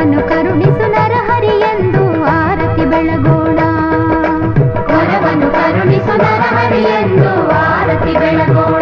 ವರವನ್ನು ಕರುಣಿಸು ನರಹರಿ ಎಂದು ಆರತಿ ಬೆಳಗೋಣ. ವರವನ್ನು ಕರುಣಿಸು ನರಹರಿ ಎಂದು ಆರತಿ ಬೆಳಗೋಣ.